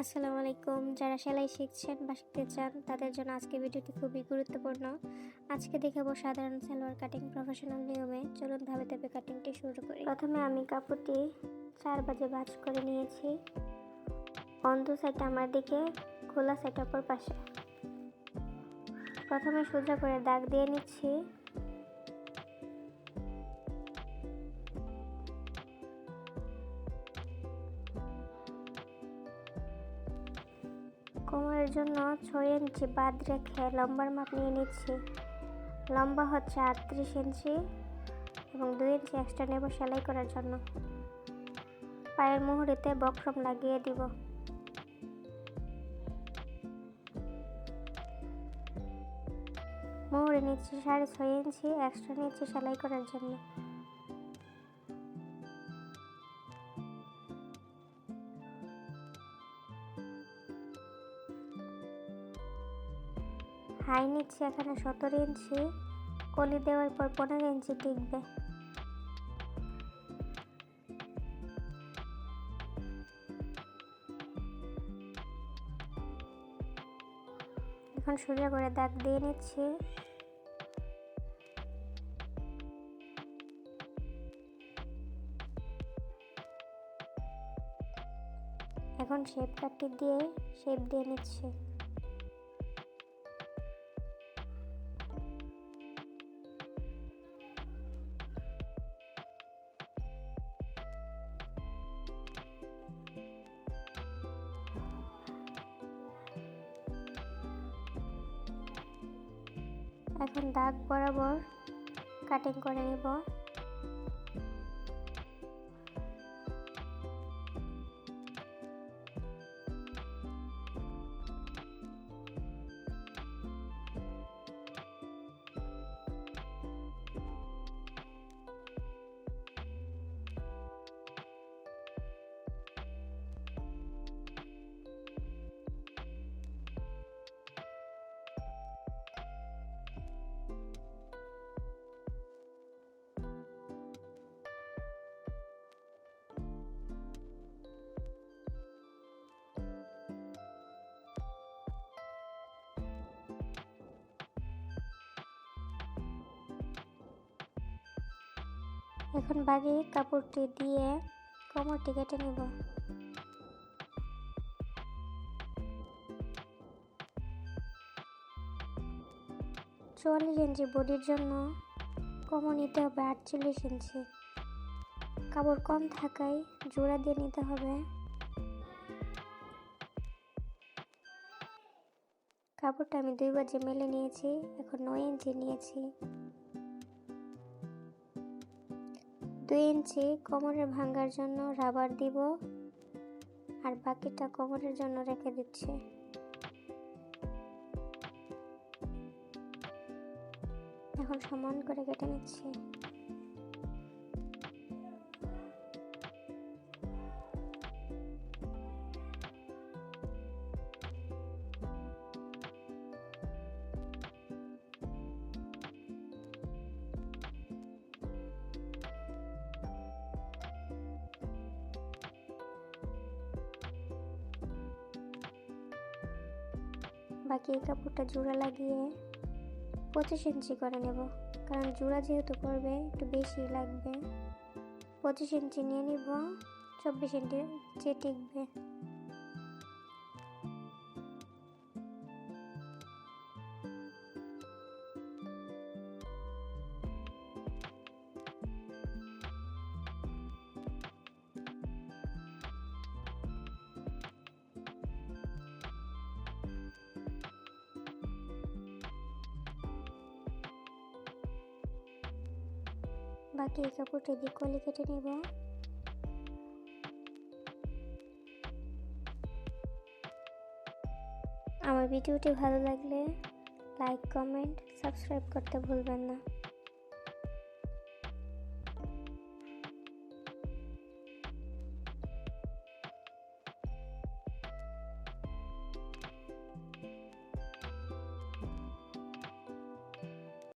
আসসালামু আলাইকুম। যারা সেলাই শিখছেন বা শিখতে চান, তাদের জন্য আজকে ভিডিওটি খুবই গুরুত্বপূর্ণ। আজকে দেখাবো সাধারণ সালোয়ার কাটিং প্রফেশনাল নিয়মে। চলুন ধাপে ধাপে কাটিংটি শুরু করি। প্রথমে আমি কাপড়টি চার বাজে ভাঁজ করে নিয়েছি। বন্ধ সাইডটা আমার দিকে, খোলা সাইড অপর পাশে। প্রথমে সোজা করে দাগ দিয়ে নিচ্ছি। কোমরের জন্য ছয় ইঞ্চি বাদ রেখে লম্বার মাপ নিয়ে নিচ্ছি। লম্বা হচ্ছে আটত্রিশ ইঞ্চি এবং দুই ইঞ্চি এক্সট্রা নেব সেলাই করার জন্য। পায়ের মুহুরিতে বক্রম লাগিয়ে দিব। মুহুরি নিচ্ছি সাড়ে ছয় ইঞ্চি এক্সট্রা নিচ্ছি সেলাই করার জন্য। হাই নিচ্ছি এখানে সতেরো ইঞ্চি, কলি দেওয়ার পর পনেরো ইঞ্চি টিকবে। এখন সোজা করে দাগ দিয়ে নিচ্ছি। এখন শেপ কাটটি দিয়ে শেপ দিয়ে নিচ্ছি। এখন দাগ বরাবর কাটিং করে নিব। এখন বাকি কাপড়টি দিয়ে কোমরটি কেটে নিব। চুয়াল্লিশ ইঞ্চি বডির জন্য কোমর নিতে হবে আটচল্লিশ ইঞ্চি। কাপড় কম থাকায় জোড়া দিয়ে নিতে হবে। কাপড়টা আমি দুই বাজে মেলে নিয়েছি, এখন নয় ইঞ্চি নিয়েছি। দুই ইঞ্চি কোমরের ভাঙ্গার জন্য রাবার দিব আর বাকিটা কোমরের জন্য রেখে দিচ্ছি। এখন সমান করে কেটে নিচ্ছি। বাকি এই কাপড়টা জোড়া লাগিয়ে পঁচিশ ইঞ্চি করে নেব। কারণ জোড়া যেহেতু করবে, একটু বেশি লাগবে। পঁচিশ ইঞ্চি নিয়ে নিব, চব্বিশ ইঞ্চি যে টিকবে। বাকি এই কাপড়টি দিয়ে কলি কেটে নেব। আমার ভিডিওটি ভালো লাগলে লাইক কমেন্ট সাবস্ক্রাইব করতে ভুলবেন না।